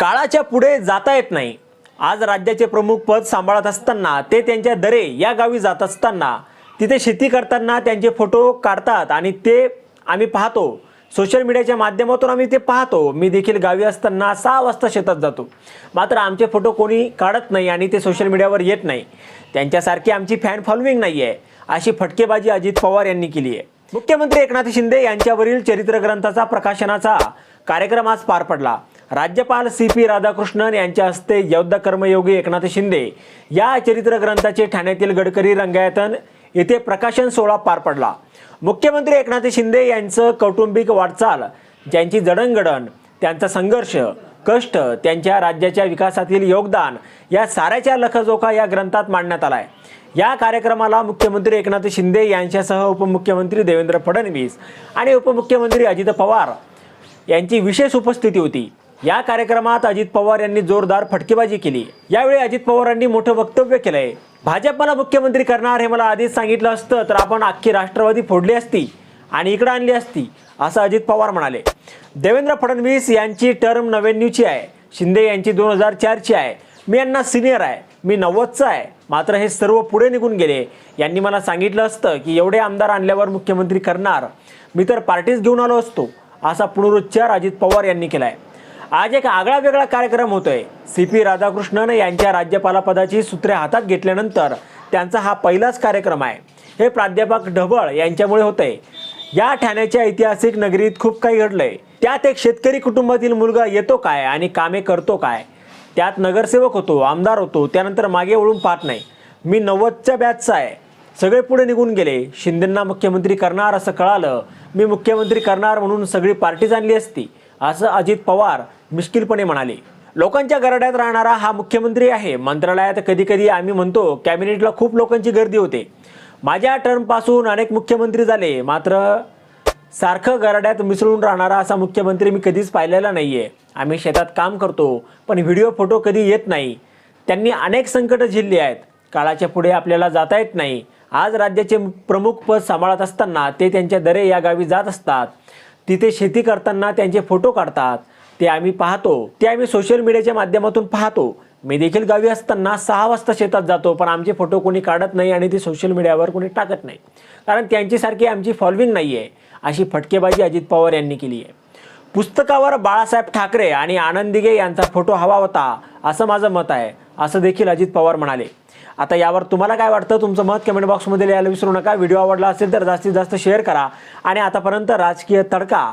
काळाच्या पुढे जाता येत नाही. आज राज्याचे प्रमुख पद सांभाळत असताना ते त्यांच्या दरे या गावी जात असताना तिथे शेती करताना त्यांचे फोटो काढतात आणि ते आम्ही पाहतो. सोशल मीडियाच्या माध्यमातून आम्ही ते पाहतो. मी देखील गावी असताना सहा वाजता शेतात जातो. मात्र आमचे फोटो कोणी काढत नाही आणि ते सोशल मीडियावर येत नाही. त्यांच्यासारखी आमची फॅन फॉलोईंग नाही आहे अशी फटकेबाजी अजित पवार यांनी केली आहे मुख्यमंत्री एकनाथ शिंदे यांच्यावरील चरित्र ग्रंथाचा प्रकाशनाचा कार्यक्रम आज पार पडला. राज्यपाल सी पी राधाकृष्णन यांच्या हस्ते योद्धा कर्मयोगी एकनाथ शिंदे या चरित्र ग्रंथाचे ठाण्यातील गडकरी रंगायतन येथे प्रकाशन सोहळा पार पडला. मुख्यमंत्री एकनाथ शिंदे यांचं कौटुंबिक वाटचाल ज्यांची जडणघडण त्यांचा संघर्ष कष्ट त्यांच्या राज्याच्या विकासातील योगदान या साऱ्याच्या लखजोखा या ग्रंथात मांडण्यात आलाय. या कार्यक्रमाला मुख्यमंत्री एकनाथ शिंदे यांच्यासह उपमुख्यमंत्री देवेंद्र फडणवीस आणि उपमुख्यमंत्री अजित पवार यांची विशेष उपस्थिती होती. या कार्यक्रमात अजित पवार यांनी जोरदार फटकेबाजी केली. यावेळी अजित पवारांनी मोठं वक्तव्य केलंय. भाजप मला मुख्यमंत्री करणार हे मला आधीच सांगितलं असतं तर आपण अख्खी राष्ट्रवादी फोडली असती आणि इकडं आणली असती असं अजित पवार म्हणाले. देवेंद्र फडणवीस यांची टर्म नव्याण्णवची आहे. शिंदे यांची दोन हजार चारची आहे. मी यांना सिनियर आहे. मी नव्वदचा आहे. मात्र हे सर्व पुढे निघून गेले. यांनी मला सांगितलं असतं की एवढे आमदार आणल्यावर मुख्यमंत्री करणार. मी तर पार्टीच घेऊन आलो असतो असा पुनरुच्चार अजित पवार यांनी केला आहे आज एक आगळा वेगळा कार्यक्रम होतोय. सी पी राधाकृष्णन यांच्या राज्यपालापदाची सूत्रे हातात घेतल्यानंतर त्यांचा हा पहिलाच कार्यक्रम आहे. हे प्राध्यापक ढबळ यांच्यामुळे होतंय. या ठाण्याच्या ऐतिहासिक नगरीत खूप काही घडलंय. त्यात एक शेतकरी कुटुंबातील मुलगा येतो काय आणि कामे करतो काय? त्यात नगरसेवक होतो आमदार होतो त्यानंतर मागे वळून पाहत नाही. मी नव्वदच्या बॅचचा आहे. सगळे पुढे निघून गेले. शिंदेंना मुख्यमंत्री करणार असं कळालं. मी मुख्यमंत्री करणार म्हणून सगळी पार्टीच आणली असती. असं अजित पवार मिश्किलपणे म्हणाले लोकांच्या गरड्यात राहणारा हा मुख्यमंत्री आहे. मंत्रालयात कधी कधी आम्ही म्हणतो कॅबिनेटला खूप लोकांची गर्दी होते. माझ्या टर्मपासून अनेक मुख्यमंत्री झाले. मात्र सारखं गरड्यात मिसळून राहणारा असा मुख्यमंत्री मी कधीच पाहिलेला नाही आहे आम्ही शेतात काम करतो पण व्हिडिओ फोटो कधी येत नाही. त्यांनी अनेक संकटं झेलली आहेत. काळाच्या पुढे आपल्याला जाता येत नाही. आज राज्याचे प्रमुख पद सांभाळत असताना ते त्यांच्या दरे या गावी जात असतात. तिथे शेती करताना त्यांचे फोटो काढतात. ते आम्ही पाहतो ते आम्ही सोशल मीडियाच्या माध्यमातून पाहतो. मी देखील गावी असताना सहा वाजता शेतात जातो पण आमचे फोटो कोणी काढत नाही आणि ते सोशल मीडियावर कोणी टाकत नाही. कारण त्यांच्यासारखी आमची फॉलोविंग नाही आहे अशी फटकेबाजी अजित पवार यांनी केली आहे. पुस्तकावर बाळासाहेब ठाकरे आणि आनंद दिघे यांचा फोटो हवा होता असं माझं मत आहे असं देखील अजित पवार म्हणाले. आता यावर तुम्हाला काय वाटतं? तुमचं मत कमेंट बॉक्समध्ये लिहायला विसरू नका. व्हिडिओ आवडला असेल तर जास्तीत जास्त शेअर करा. आणि आतापर्यंत राजकीय तडका